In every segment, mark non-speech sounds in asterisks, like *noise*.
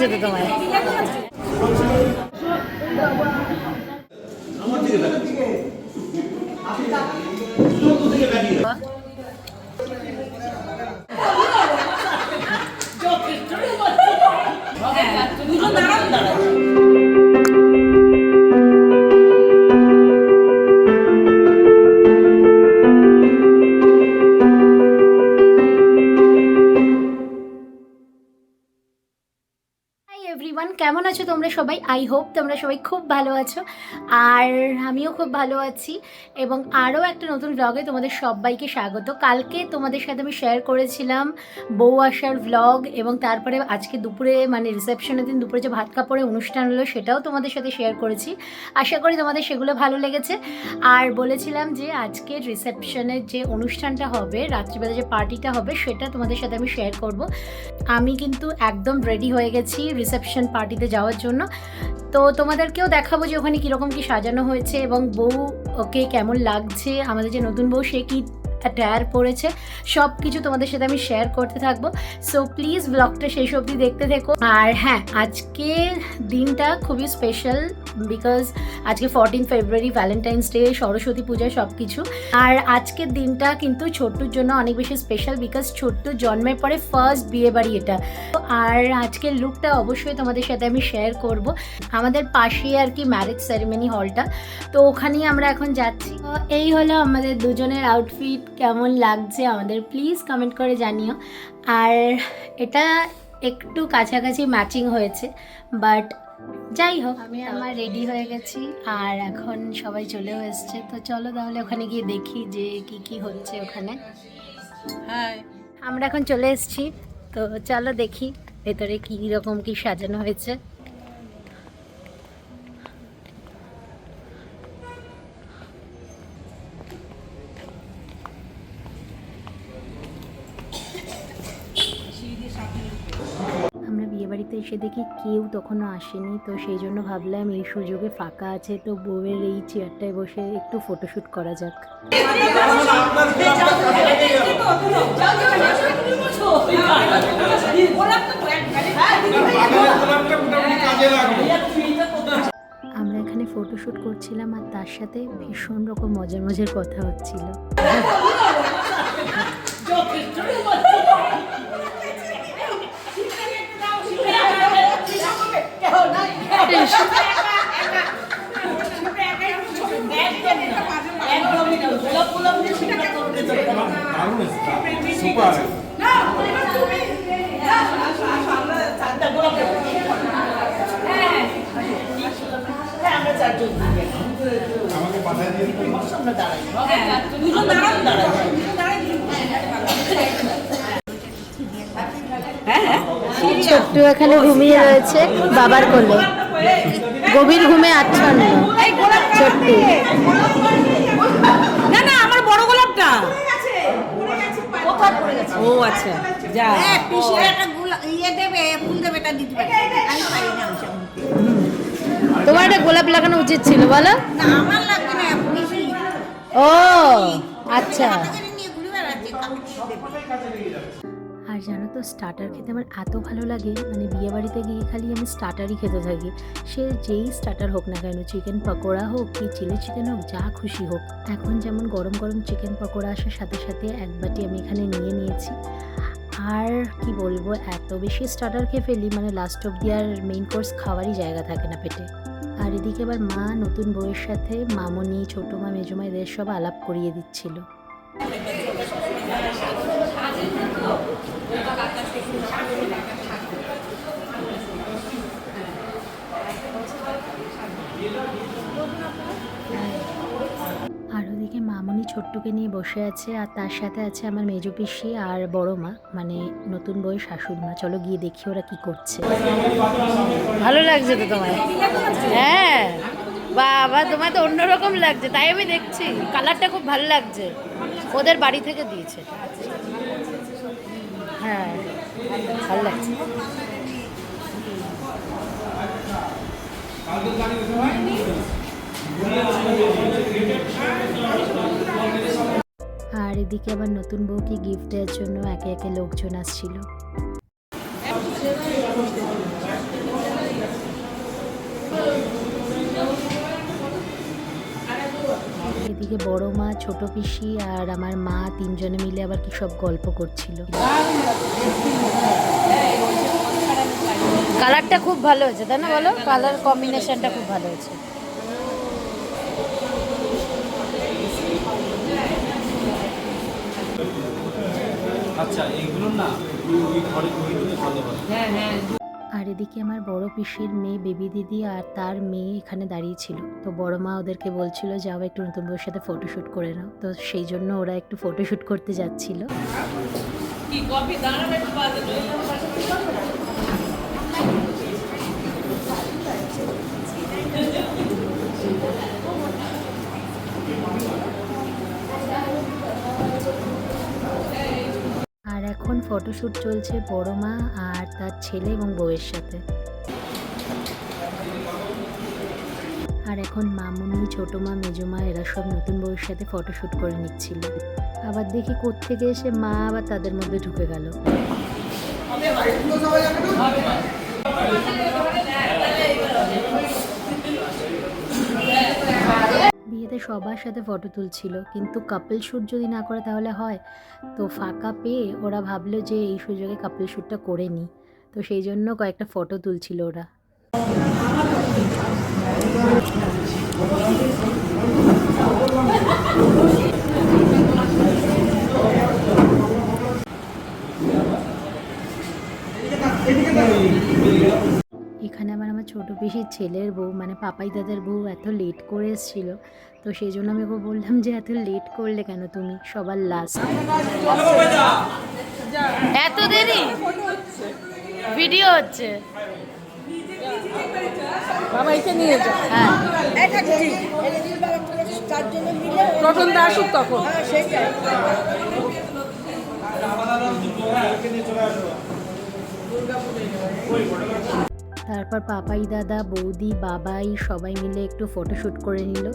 লাগছে তো তোমায় হাই এভরিওয়ান কেমন আছো তোমরা সবাই? আই হোপ তোমরা সবাই খুব ভালো আছো। আর আমিও খুব ভালো আছি। এবং আরও একটা নতুন ব্লগে তোমাদের সবাইকে স্বাগত। কালকে তোমাদের সাথে আমি শেয়ার করেছিলাম বউ আসার ব্লগ এবং তারপরে আজকে দুপুরে মানে রিসেপশনের দিন দুপুরে যে ভাত কাপড়ে অনুষ্ঠান হলো, সেটাও তোমাদের সাথে শেয়ার করেছি। আশা করি তোমাদের সেগুলো ভালো লেগেছে। আর বলেছিলাম যে আজকের রিসেপশনের যে অনুষ্ঠানটা হবে, রাত্রিবেলা যে পার্টিটা হবে, সেটা তোমাদের সাথে আমি শেয়ার করব। আমি কিন্তু একদম রেডি হয়ে গেছি। রিসেপশন পার্টিতে যাওয়ার জন্য। তো তোমাদেরকেও দেখাবো যে ওখানে কীরকম কী সাজানো হয়েছে এবং বউ ওকে কেমন লাগছে। আমাদের যে নতুন বউ, সে কি অ্যাটায়ার পড়েছে। সব কিছু তোমাদের সাথে আমি শেয়ার করতে থাকব। সো প্লিজ ব্লগটা শেষ অবধি দেখতে থেকো। আর হ্যাঁ আজকে দিনটা খুবই স্পেশাল বিকজ আজকে fourteen February Valentine's day Saraswati Puja সব কিছু আর আজকের দিনটা কিন্তু ছোট্টুর জন্য অনেক বেশি স্পেশাল বিকজ ছোট্ট জন্মের পরে ফার্স্ট বিয়ে বাড়ি এটা। আর আজকের লুকটা অবশ্যই তোমাদের সাথে আমি শেয়ার করব। আমাদের পাশেই আর কি ম্যারেজ সেরেমনি হলটা তো ওখানেই আমরা এখন যাচ্ছি। এই হলো আমাদের দুজনের আউটফিট কেমন লাগছে আমাদের প্লিজ কমেন্ট করে জানিও। আর এটা একটু কাছাকাছি ম্যাচিং হয়েছে বাট যাই হোক আমি আমার রেডি হয়ে গেছি। আর এখন সবাই চলেও এসছে। তো চলো তাহলে ওখানে গিয়ে দেখি যে কি কি হচ্ছে ওখানে। আমরা এখন চলে এসেছি। তো চলো দেখি ভেতরে কি রকম কি সাজানো হয়েছে। বাড়িতে এসে দেখি কেউ তখনও আসেনি। তো সেই জন্য ভাবলাম এই সুযোগে ফাঁকা আছে, তো বউয়ের এই চেয়ারটায় বসে একটু ফটোশ্যুট করা যাক। আমরা এখানে ফটোশ্যুট করছিলাম আর তার সাথে ভীষণ রকম মজার মজার কথা হচ্ছিল। ছোট্টু এখানে ঘুমিয়ে রয়েছে বাবার কোলে। গভীর ঘুমে আচ্ছন্ন। ছোট্টু। না না আমার বড় গোলাপটা। ও আচ্ছা। যা। হ্যাঁ, পিসির একটা গোলা- ইয়ে দেবে, ফুল দেবে, এটা দিতে পারি। আমি পারি না ওসব। তোমার একটা গোলাপ লাগানো উচিত ছিল বলো। না, আমার লাগবে না, ও আচ্ছা। আর জানো তো স্টার্টার খেতে আমার এত ভালো লাগে মানে বিয়ে বাড়িতে গিয়ে খালি আমি স্টার্টারই খেতে থাকি। সে যেই স্টার্টার হোক না কেন চিকেন পকোড়া হোক কি চিলি চিকেন হোক যা খুশি হোক এখন যেমন গরম গরম চিকেন পকোড়া আসার সাথে সাথে এক বাটি আমি এখানে নিয়ে নিয়েছি। আর কি বলব এত বেশি স্টার্টার খেয়ে ফেলি মানে লাস্ট অব দি আর মেইন কোর্স খাওয়ারই জায়গা থাকে না পেটে। আর এদিকে আবার মা নতুন বউয়ের সাথে মামনি ছোটো মা মেজমা এদের সব আলাপ করিয়ে দিচ্ছিল। আর ওদিকে মামনি ছোট্টুকে নিয়ে বসে আছে, আর তার সাথে আছে আমার মেজো পিসি আর বড় মা মানে নতুন বই শাশুড়ি মা। চলো গিয়ে দেখি ওরা কি করছে। ভালো লাগছে তো তোমায়? হ্যাঁ। বাবা তোমার তো অন্যরকম লাগছে, তাই আমি দেখছি। কালারটা খুব ভালো লাগছে। ওদের বাড়ি থেকে দিয়েছে। আর এদিকে আবার নতুন বউকে গিফট দেওয়ার জন্য একে একে লোকজন আসছিল। এদিকে বড় মা ছোট পিসি আর আমার মা তিনজনে মিলে আবার কি সব গল্প করছিল। কালারটা খুব ভালো হয়েছে তাই না বলো? কালার কম্বিনেশনটা খুব ভালো হয়েছে। আচ্ছা এইগুলো না ওই ঘরে ওইগুলো ভালো হয়। হ্যাঁ হ্যাঁ এদিকে আমার বড় পিসির মেয়ে বেবি দিদি আর তার মেয়ে এখানে দাঁড়িয়ে ছিল। তো বড় মা ওদেরকে বলছিল, যাও একটু নতুন বউর সাথে ফটোশ্যুট করে নাও। তো সেই জন্য ওরা একটু ফটোশ্যুট করতে যাচ্ছিল। কি কপি দাঁড়াবে একটু বাজে আর এখন ফটোশ্যুট চলছে বড় মা আর তার ছেলে এবং বউয়ের সাথে। আর এখন মামুনি, ছোট মা, মেজো মা, এরা সব নতুন বউয়ের সাথে ফটোশ্যুট করে নিচ্ছিল। আবার দেখি কোত্থেকে এসে মা আবার তাদের মধ্যে ঢুকে গেল। সবার সাথে ফটো তুলছিল। কিন্তু কাপল শ্যুট যদি না করে তাহলে হয়? তো ফাঁকা পেয়ে ওরা ভাবলো যে এই সুযোগে কাপল শ্যুটটা করে নি। তো সেই জন্য কয়েকটা ফটো তুলছিল ওরা। এখানে আবার আমার ছোটো পিসির ছেলের বউ মানে পাপাই দাদার বউ এত লেট করে এসেছিল। তো সেই জন্য আমি ওকে বললাম যে এত লেট করলে কেন তুমি? সবার লাস্ট এত দেরি? ভিডিও হচ্ছে। নিয়ে হ্যাঁ। রতন দা আসুক তখন। তারপর পাপাই দাদা বৌদি বাবাই সবাই মিলে একটু ফটোশ্যুট করে নিল।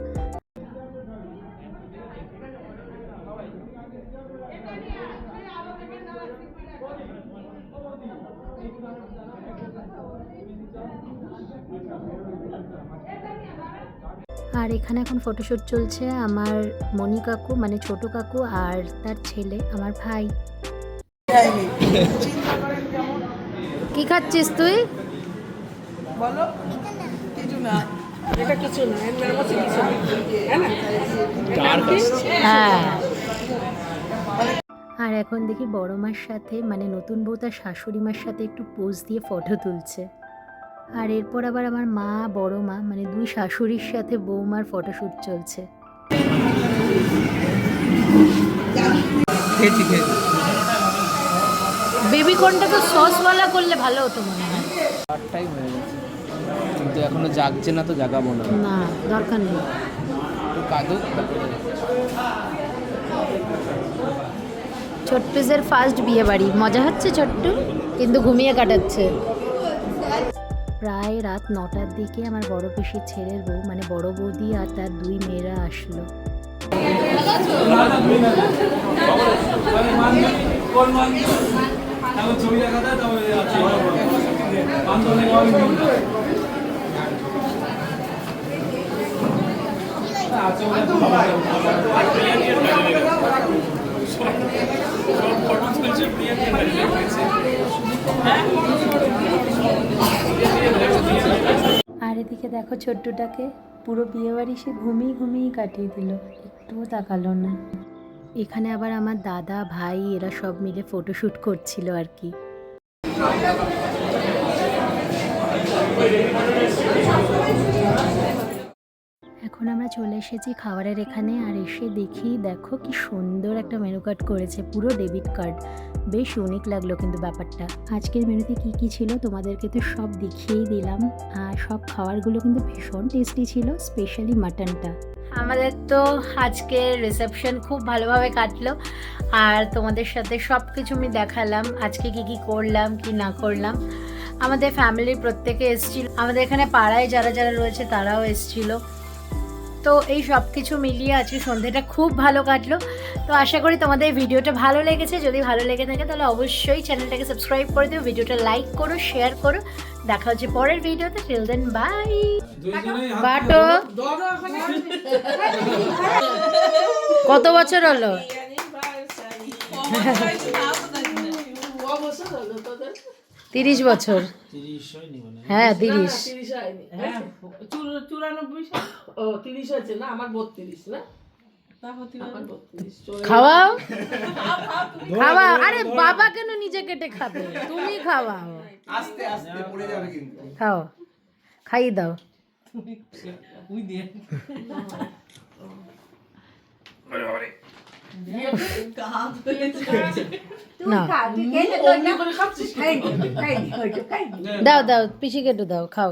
আর এখানে এখন ফটোশ্যুট চলছে আমার মণি কাকু মানে ছোট কাকু আর তার ছেলে আমার ভাই। কি খাচ্ছিস তুই? বলো? কিছু না এটা কিছু না এর মেয়ের কাছে কিছু না? হ্যাঁ। আর এখন দেখি বড় মার সাথে মানে নতুন বউ তার শাশুড়ি মার সাথে একটু পোজ দিয়ে ফটো তুলছে। আর এরপর আবার আমার মা বড় মা মানে দুই শাশুড়ির সাথে বৌমার ফটোশ্যুট চলছে। বেবি কর্নটা তো সসওয়ালা করলে ভালো হতো মনে হয় চার টাইম হয়ে গেছে কিন্তু এখনও জাগছে না তো জাগাবো না। না দরকার নেই। কাঁদুক ছোট্টুজের ফার্স্ট বিয়ে বাড়ি মজা হচ্ছে ছোট্টু কিন্তু ঘুমিয়ে কাটাচ্ছে। প্রায় রাত নটার দিকে আমার বড় পিসির ছেলের বউ মানে বড় বৌদি আর তার দুই মেয়েরা আসলো। আর এদিকে দেখো ছোট্টটাকে পুরো বিয়ে বাড়ি সে ঘুমিয়ে ঘুমিয়ে কাটিয়ে দিল। একটুও তাকালো না। এখানে আবার আমার দাদা, ভাই, এরা সব মিলে ফটোশ্যুট করছিল আর কি। এখন আমরা চলে এসেছি খাবারের এখানে আর এসে দেখি, দেখো কি সুন্দর একটা মেনু কার্ড করেছে, পুরো ডেবিট কার্ড বেশ ইউনিক লাগল কিন্তু ব্যাপারটা। আজকের মেনুতে কি কি ছিল তোমাদেরকে তো সব দেখিয়েই দিলাম। আর সব খাবারগুলো কিন্তু ভীষণ টেস্টি ছিল স্পেশালি মাটনটা আমাদের তো আজকের রিসেপশন খুব ভালোভাবে কাটলো। আর তোমাদের সাথে সব কিছু আমি দেখালাম, আজকে কি কি করলাম, কি না করলাম। আমাদের ফ্যামিলির প্রত্যেকে এসেছিল। আমাদের এখানে পাড়ায় যারা যারা রয়েছে তারাও এসেছিল। তো এই সব কিছু মিলিয়ে আজকে সন্ধ্যেটা খুব ভালো কাটলো। তো আশা করি তোমাদের এই ভিডিওটা ভালো লেগেছে। যদি ভালো লেগে থাকে তাহলে অবশ্যই চ্যানেলটাকে সাবস্ক্রাইব করে দিও ভিডিওটা লাইক করো শেয়ার করো। দেখা হচ্ছে পরের ভিডিওতে। টিল দেন বাই বাটো। কত বছর হলো? *laughs* তিরিশ বছর। মানে হ্যাঁ। তিরিশ। হ্যাঁ চুরানব্বই ও তিরিশ হয়েছে না? আমার বত্রিশ না? আমার বত্রিশ। চলে খাওয়াও? খাওয়াও আরে বাবা কেন নিজে কেটে খাবে? তুমি খাওয়াও। আস্তে আস্তে পড়ে খাও। খাইয়ে দাও। উই দাও দাও পিসি কেটে দাও খাও।